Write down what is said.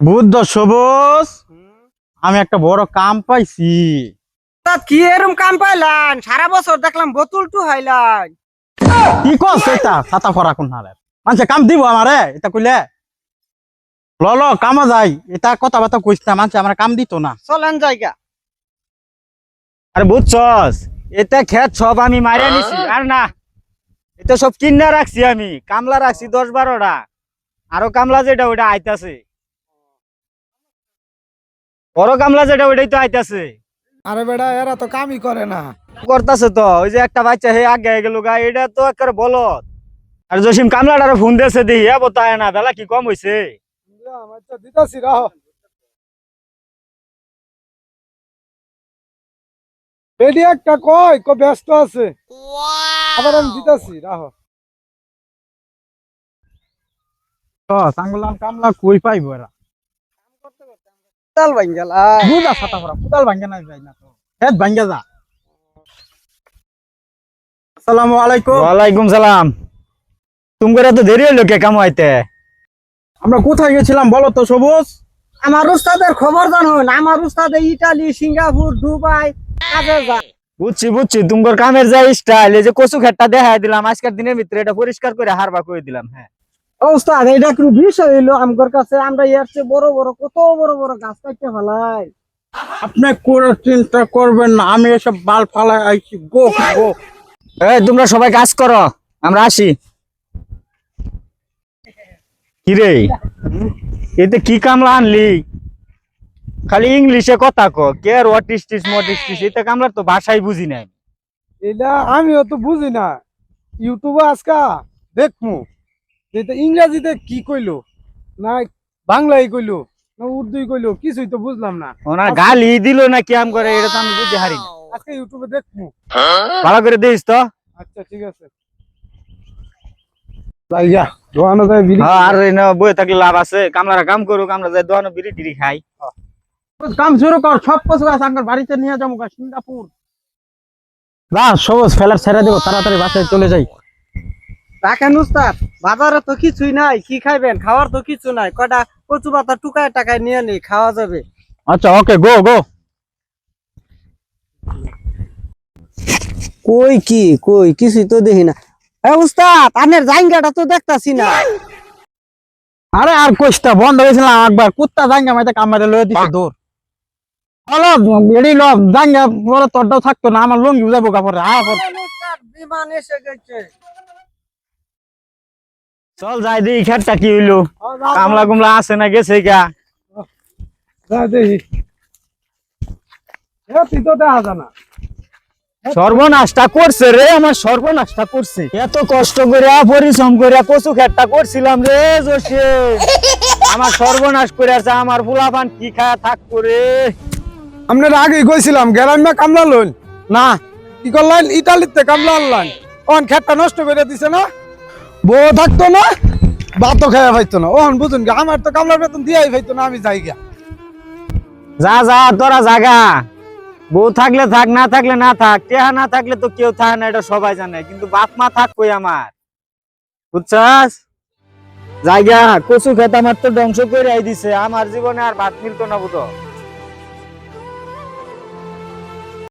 বুদ্ধ সবুজ। আমি একটা বড় কাম পাইছি। কি এরম কাম পাইলেন? সারা বছর দেখলাম বোতল টু হাইলান। কি কস এটা? ছাতা ফরা কোন হারে মানুষে কাম দিব আমারে এটা কইলে? ল ল কামা যাই। এটা কথা বার্তা কইস না মানুষে আমার কাম দিত না। চলেন জায়গা। আরে বুঝছস এটা খেত সব আমি মারিয়া নিছি আর না। এটা সব কিনা রাখছি আমি কামলা রাখছি দশ বারোটা। আরও কামলা যেটা ওটা আইতাছে। বড় কামলা যেটা ওটাই তো আইতাছে। আরে বেটা এরা তো কামই করে না। করতাছে তো ওই যে একটা বাচ্চা হে আগে গেল গা এটা তো একেবারে বলত আর জসিম কামলাটারে ফোন দিয়েছে দিই হ্যাঁ বতায় না বেলা কি কম হইছে? দিতাছি রাহ। একটা কয় ক ব্যস্ত আছে। আবার আমি দিতাছি রাহ। তো সাঙ্গুলাম কামলা কই পাইব এরা? বুঝা ছাতা কুদাল ভাঙ্গে না যাই না তো। ভাঙ্গে যা। আসসালামু আলাইকুম। ওয়ালাইকুম সালাম। তুমি করে তো দেরি হইল কে কামাইতে আমরা কোথায় গেছিলাম বলো তো সবুজ? আমার উস্তাদের খবর জানুন আমার উস্তাদে ইটালি সিঙ্গাপুর দুবাই কাজে যায় বুঝছি বুঝছি তোমার কামের যা স্টাইল এই যে কচু খেটটা দেখাই দিলাম আজকের দিনের ভিতরে এটা পরিষ্কার করে হারবা করে দিলাম হ্যাঁ। উস্তাদ এটা একটু বিষয় হইল? আমগর কাছে আমরা এর চেয়ে বড় বড় কত বড় বড় গাছ কাটতে ফেলাই আপনি করে চিন্তা করবেন না আমি এসব বাল ফালাই আইছি। গো গো। এই তোমরা সবাই কাজ করো আমরা আসি। কিরে? এতে কি কামলা আনলি? খালি ইংলিশে কথা ক কে আর হোয়াট ইস মট ইস এটা কামলার তো ভাষাই বুঝি নাই। এটা আমিও তো বুঝি না। ইউটিউবে আজকা দেখমু। ইংরেজিতে কি কইলো? না বাংলাই কইলো না উর্দুই কইলো কিছুই তো বুঝলাম না। ওনার গালি দিল না কি আম করে এটা তো আমি বুঝতে হারি আজকে ইউটিউবে দেখমু ভালো করে দিস তো। আচ্ছা ঠিক আছে। লাইয়া দোয়ানো যায় বিড়ি হ্যাঁ, আর না বই থাকলে লাভ আছে। কামলারা কাম করুক আমরা যাই দোকানে বিড়ি টিড়ি খাই। কাম শুরু কর সব কিছু আমার বাড়িতে নিয়ে যাব গা, সিঙ্গাপুর। না সবুজ ফেলার ছেড়ে দেবো তাড়াতাড়ি বাসায় চলে যাই। রাখেন উস্তাদ বাজারে তো কিছুই নাই কি খাইবেন? খাওয়ার তো কিছু নাই। কটা কচু পাতা টুকায় টাকায় নিয়ে নেই খাওয়া যাবে। আচ্ছা ওকে গো গো। কই কি কই কিছুই তো দেখি না। এ উস্তাদ আনের জাইঙ্গাটা তো দেখতাছি না। আরে আর কোষ্টা বন্ধ হয়েছিলাম একবার। কুত্তা জাঙ্গা মাইতে কামারে লয়ে দিছে দৌড়। হলো এড়ি লো জাঙ্গা পরে তোরটাও থাকতো না আমার লঙ্গি বুঝাবো কাপড়ে আ বিমান এসে গেছে। চল যাই দি খেটটা কি হইল? কামলা কুমলা আছে না গেছে গা জানা সর্বনাশটা করছে রে আমার সর্বনাশটা করছে। এত কষ্ট করে পরিশ্রম করে কচু খেটটা করছিলাম রে জোশে। আমার সর্বনাশ করে আছে আমার ফুলাফান কি খায়া থাক করে আপনার আগে কইছিলাম গ্রামে কামলা লইন না। কি করলেন? ইটালিতে কামলা আনলেন। ওন খেতটা নষ্ট করে দিছে না? বউ থাকতো না ভাতও খাইয়া পাইতো না। ওহন বুঝুন আমার তো কামলার বেতন দিয়াই পাইতো না, আমি যাই গা যা যা, তোরা জাগা। বউ থাকলে থাক, না থাকলে না থাক, টেহা না থাকলে তো কেউ থাকে না, এটা সবাই জানে, কিন্তু বাপ মা থাক কই আমার? বুঝছাস? জায়গা কচু খেত আমার তো ধ্বংস করে দিছে, আমার জীবনে আর ভাত মিলতো না বুঝো